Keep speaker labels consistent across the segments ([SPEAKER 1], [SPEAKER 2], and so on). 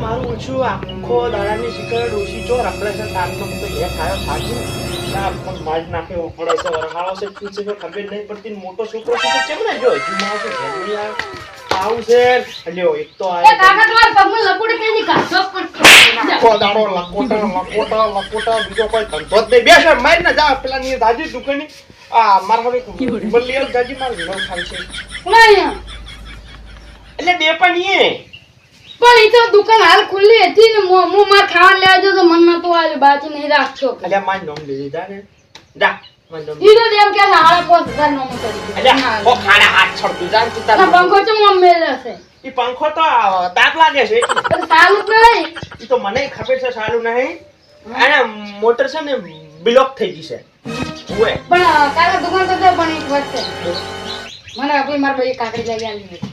[SPEAKER 1] મારું ઓછું આખો દાડાની શિખર ડોસી ચો રખડે છે? તારનો તો એ ખાયો થાકી ના પણ માર નાખે ઉપડે છે. વરહાળો છે શું છે ખબર નહીં પડતી. મોટો છોકરો છે કેમ ને જો હજુ મારો છે? ઘેર આવે. છે. અલ્યો એક તો આ
[SPEAKER 2] કાકા તમારા પગમાં કે? ની કાઢો
[SPEAKER 1] આખો દાડો લકોટા લકોટા લકોટા બીજો કોઈ ધંધો જ નહીં. બેસે માર ને જા. પેલા ની દાજી દુકાની. આ મારા હવે બલ્લીયલ દાજી માર ઘર ખાય છે. એટલે બે પણ ઈ
[SPEAKER 2] પણ એ તો દુકાન હાલ ખુલ્લી હતી ને મો મો માર ખાવા લેવા જો તો મન નતો આલે બાજી નહીં રાખશો
[SPEAKER 1] અલ્યા માર નોમ દે દીધા ને. જા
[SPEAKER 2] ઈ તો એમ કે સાડા પાંચ હજાર નો કરી
[SPEAKER 1] અલ્યા ઓ ખાડા હાથ છોડતું જા તું
[SPEAKER 2] ના પંખો છે?
[SPEAKER 1] ઈ પંખો તો તાપ લાગે છે.
[SPEAKER 2] સારું નહીં.
[SPEAKER 1] ઈ તો મને ખબર છે સારું નહીં. અને મોટર છે ને બ્લોક થઈ ગઈ છે. ઓએ
[SPEAKER 2] પણ અ, દુકાન તો પણ એક વચ્ચે મને કોઈ માર ભાઈ કાકડી લઈ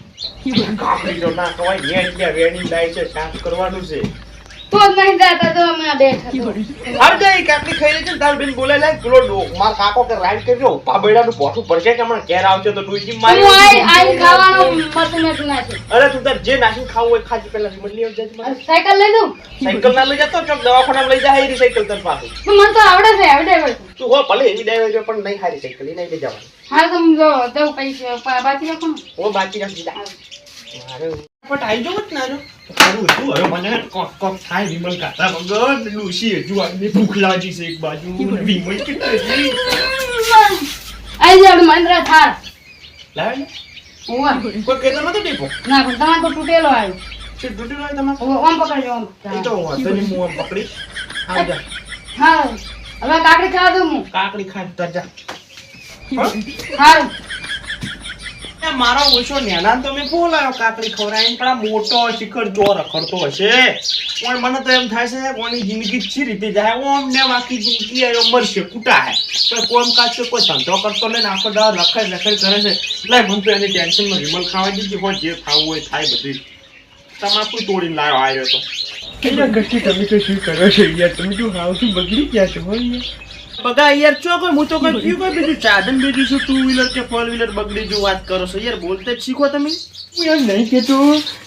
[SPEAKER 1] કાકડી તો ના વેણ ગયા વેણી લાય છે. સાફ કરવાનું છે.
[SPEAKER 2] તો નહીં જાતા તો અમે બેઠા
[SPEAKER 1] અરે તે કાકડી ખાઈ લે છે ને તાર બેન બોલે લે પેલો ડો- કાકો કે રાઈડ કરજો પાબેડાનું પોઠું પડશે કે હમણાં ઘેર આવશે તો ડોઈજી
[SPEAKER 2] હું આઈ આઈ
[SPEAKER 1] મારી
[SPEAKER 2] મતું નથી. નાખી
[SPEAKER 1] અરે તું તાર જે નાખી ખાવું હોય ખાજી પેલા મળી આવજે
[SPEAKER 2] સાયકલ લઈ દઉં
[SPEAKER 1] સાયકલ ના લઈ જતો ચોક દવાખાના લઈ જાય એરી સાયકલ તર પાસે
[SPEAKER 2] મને તો આવડે છે આવડે
[SPEAKER 1] તું. હો ભલે એવી પણ નહીં હારી સાયકલ નહીં લઈ જવાની.
[SPEAKER 2] હા તમે જો દઉં પૈસા બાકી રાખો
[SPEAKER 1] ઓ બાકી રાખી જા. પટ આઈ જો મત નાજો સારું હતું હવે મને કોક કોક થાય વિમલ કાતા વગર લુસી હજુ આની ભૂખ લાગી છે એક બાજુ વિમલ કેટલા
[SPEAKER 2] આઈ જાવ મંદ્ર થાર
[SPEAKER 1] લાવે
[SPEAKER 2] ઓવા
[SPEAKER 1] કોઈ કહેતો નતો ટીપો
[SPEAKER 2] ના પણ તમારે તો તૂટેલો આવ્યો
[SPEAKER 1] છે તૂટી રહ્યો તમારે
[SPEAKER 2] ઓમ પકડજો ઓમ
[SPEAKER 1] એ તો વાંધો નહીં હું આમ પકડી હા જા
[SPEAKER 2] હા હવે કાકડી ખાવા દઉં હું
[SPEAKER 1] કાકડી ખાઈ તર જા
[SPEAKER 2] હારું
[SPEAKER 1] એ મારો ઓછો નેના તો મેં બોલાયો કાકડી ખવડાવીને, પણ મોટો શિખર જો રખડતો હશે. પણ મને તો એમ થાય છે કોની જિંદગી ચી રીતે જાય. ઓમ ને બાકી જિંદગી આવ્યો મરશે કૂટા હે કોમ કાજ છે, કોઈ ધંધો કરતો ને આખો દાડો રખાય રખાય કરે છે. એટલે મને તો એની ટેન્શનમાં વિમલ ખાવા દીધી હોય જે ખાવું હોય થાય બધું. તમાકુ તોડીને લાવ્યો આવ્યો તો.
[SPEAKER 3] એટલે કશી તમે તો શું કરો છો યાર તમે તો હાવથી બગડી ગયા છો હો
[SPEAKER 1] બગા યાર ચો કોઈ હું તો કોઈ પીવું કોઈ બીજું? ચાદન બીજું છું ટુ વ્હીલર કે ફોર વ્હીલર બગડી જો વાત કરો છો? યાર બોલતે જ શીખો તમે.
[SPEAKER 3] હું યાર નહીં કહેતો.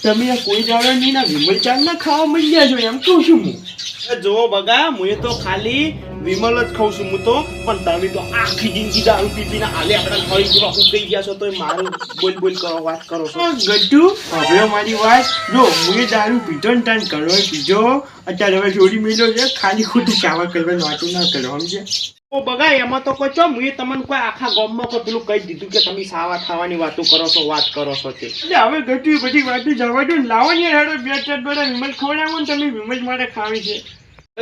[SPEAKER 3] તમે આ કોઈ જાડો નહીં ના વિમલ ચાંદ ના ખાવા મળી ગયા છો એમ કહું છું હું.
[SPEAKER 1] જો બગા હું તો ખાલી વિમલ જ ખાઉં છું હું તો, પણ તમે તો આખી જિંદગી દારૂ પી પીને આલે આપણા ખરી જેવા ઉકઈ ગયા છો તો મારું બોલ બોલ કરો, વાત કરો છો.
[SPEAKER 3] ગઢુ. હવે મારી વાત, જો હું દારૂ પીધો ને તાન કરો પીધો, અત્યારે હવે જોડી મેળ્યો છે, ખાલી ખોટું ચાવા કરવાનું વાતું ના કરો સમજે
[SPEAKER 1] ઓ બગા એમાં તો કોઈ ચો હું તમને કોઈ આખા ગામમાં કોઈ પેલું કહી દીધું કે તમે સાવા ખાવાની વાતો કરો છો વાત કરો છો તે
[SPEAKER 3] એટલે હવે ગટ્ટુ બધી વાતો જવા દો ને લાવો ને બે ચાર બેડા વિમલ ખવડાવો ને તમે વિમલ માટે ખાવી છે.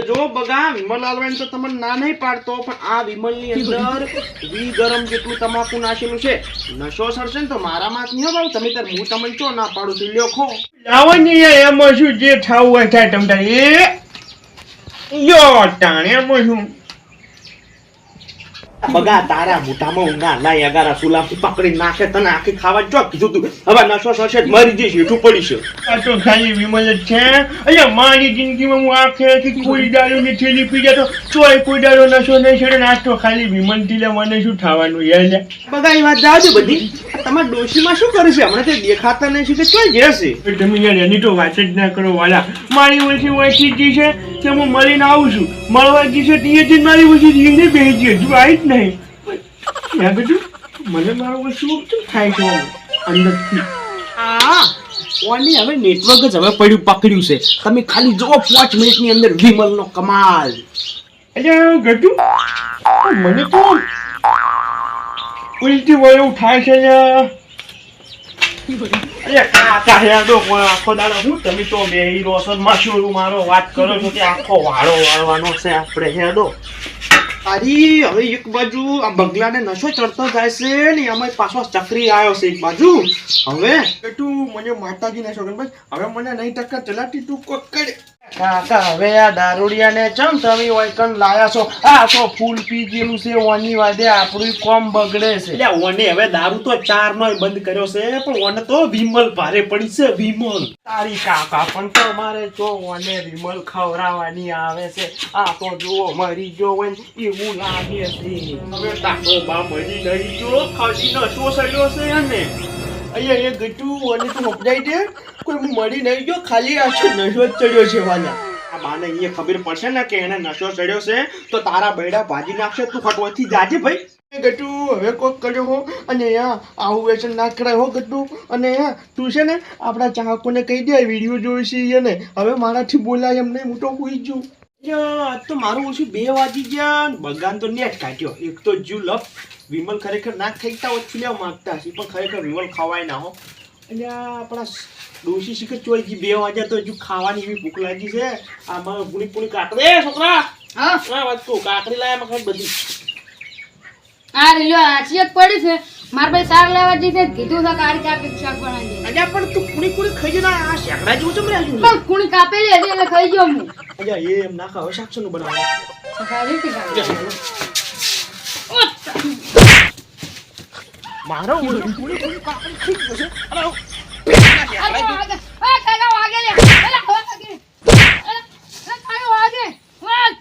[SPEAKER 1] જો બગા વિમલ આલવાન તો તમને ના નહીં પાડતો પણ આ વિમલની અંદર વી ગરમ જેટલું તમાકુ નાખેલું છે નશો સરશે ને તો મારા માં નહીં ભાઈ તમે તાર હું તમને ચો ના પાડું છું લ્યો ખો.
[SPEAKER 3] લાવો ને એમાં શું જે થવું હોય થાય તમ એ? યો ટાણે એમાં શું?
[SPEAKER 1] બગા તારા મોઢામાં ઊંઘા લાય અગારા સુલા પકડી નાખે તને આખી ખાવા જો કીધું તું. હવે નશો શશે મરી જઈશ હેઠું પડી છે.
[SPEAKER 3] આ તો ખાલી વિમલ જ છે. અહીંયા મારી જિંદગીમાં હું આખે આખી કોઈ દારૂની થેલી પી જતો ચોય કોઈ દારૂ નશો નહીં છેડે આ તો ખાલી વિમલથી મને શું થવાનું યાર
[SPEAKER 1] બગા એ વાત જાજો બધી. આ તમારા ડોશીમાં શું કરે છે? હમણાં તે દેખાતા નહીં છે કે ચોય જશે
[SPEAKER 3] તમે યાર એની તો વાત જ ના કરો વાલા. મારી ઓછી ઓછી જી છે કે હું મળીને આવું છું. મળવા જી છે તે જ મારી ઓછી જીને બેસી હજુ આવી જ નહીં. ત્યાં બધું મને મારો શું થાય છે અંદરથી.
[SPEAKER 1] આ ઓની હવે નેટવર્ક જ હવે પડ્યું પકડ્યું છે. તમે ખાલી જો પાંચ મિનિટની અંદર વિમલનો કમાલ.
[SPEAKER 3] એટલે ગટુ મને તો ઉલટી વયું થાય છે ને.
[SPEAKER 1] અરે કાકા હેડો કોઈ આખો દાડો હું તમે તો બે હીરો છો મશહૂર મારો વાત કરો છો કે આખો વાળો વાળવાનો છે આપણે હેડો અરે, હવે એક બાજુ આ બગલાને નશો ચડતો જાય છે ને એમાં પાછો ચકરી આવ્યો છે એક બાજુ. હવે
[SPEAKER 3] ગટુ મને માતાજી ના શોખન હવે મને નહીં ટક્કર, ચલાતી તું કોક
[SPEAKER 1] કાકા હવે આ દારૂડિયાને ચમ તમે ઓયકન લાયા છો? આ તો ફૂલ પી ગયેલું છે ઓની વાદે આપણું કોમ બગડે છે. એટલે ઓને હવે દારૂ તો ચાર નો બંધ કર્યો છે પણ ઓને તો વિમલ ભારે પડી છે વિમલ. તારી કાકા પણ તમારે જો ઓને વિમલ આવે છે. આ તો જુઓ મરી ગયો હોય એવું લાગે છે. હવે તાકો બા મરી નહીં જો ખાલી નશો સડ્યો છે ને
[SPEAKER 3] અહીંયા અહીંયા ગટું અને તું સમજાઈ દે. કોઈ હું મળી નહીં ગયો ખાલી આખો નશો ચડ્યો છે વાલા.
[SPEAKER 1] આ બાને અહીંયા ખબર પડશે ને કે એને નશો ચડ્યો છે તો તારા બૈડા ભાજી નાખશે તું ખટોથી જાજે ભાઈ.
[SPEAKER 3] એ ગટુ હવે કોક કર્યો હો અને આવું વ્યસન ના કરાય હો ગટુ અને તું છે ને આપણા ચાહકોને કહી દે વીડિયો જોઈ છે એને. હવે મારાથી બોલાય એમ નહીં હું તો હોઈ જઉં.
[SPEAKER 1] તો મારું ઓછું બે વાગી ગયા બગાન તો નેટ કાઢ્યો. એક તો જીવ લપ વિમલ ખરેખર ના ખાઈતા ઓછું લેવા માંગતા હશે? પણ ખરેખર વિમલ ખવાય ના હો. એટલે આપણા ડોશી શીખર ચોઈ ગઈ બે વાગ્યા તો હજુ ખાવાની એવી ભૂખ લાગી છે. આમાં પૂરી પૂરી કાકડી. એ છોકરા!
[SPEAKER 2] હા?
[SPEAKER 1] વાત કહું કાકડી લાયા મખાઈ બધી.
[SPEAKER 2] આ રેલ્યો આચી જ પડી છે. મારા ભાઈ શાક લેવા જઈ છે કીધું છે કે આરી કાપી શાક બનાવી
[SPEAKER 1] અલ્યા પણ તું કુણી કુણી ખાઈ જના આ શેકડા જેવું ચમ રહ્યા
[SPEAKER 2] પણ કુણી કાપેલી હતી એટલે ખાઈ ગયો હું
[SPEAKER 1] અલ્યા એ એમ ના ખાવ શાકસોનું બનાવવાનું
[SPEAKER 2] સારી
[SPEAKER 1] મારો કુણી કાકડી ખીચ છે અરે
[SPEAKER 2] આ વાગે. આ કાકા વાગે લે. અલા, વાગે. અલા, આ વાગે. વાગ.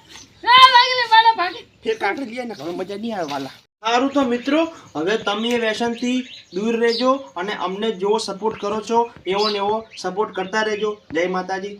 [SPEAKER 2] આ વાગે લે, મારા ભાગે.
[SPEAKER 1] ફેર કાકડી લઈએ ને હવે મજા નહીં આવે વાલા સારું તો મિત્રો, હવે તમે એ વ્યસનથી દૂર રહેજો અને અમને જેવો સપોર્ટ કરો છો, એવો ને એવો સપોર્ટ કરતા રહેજો. જય માતાજી.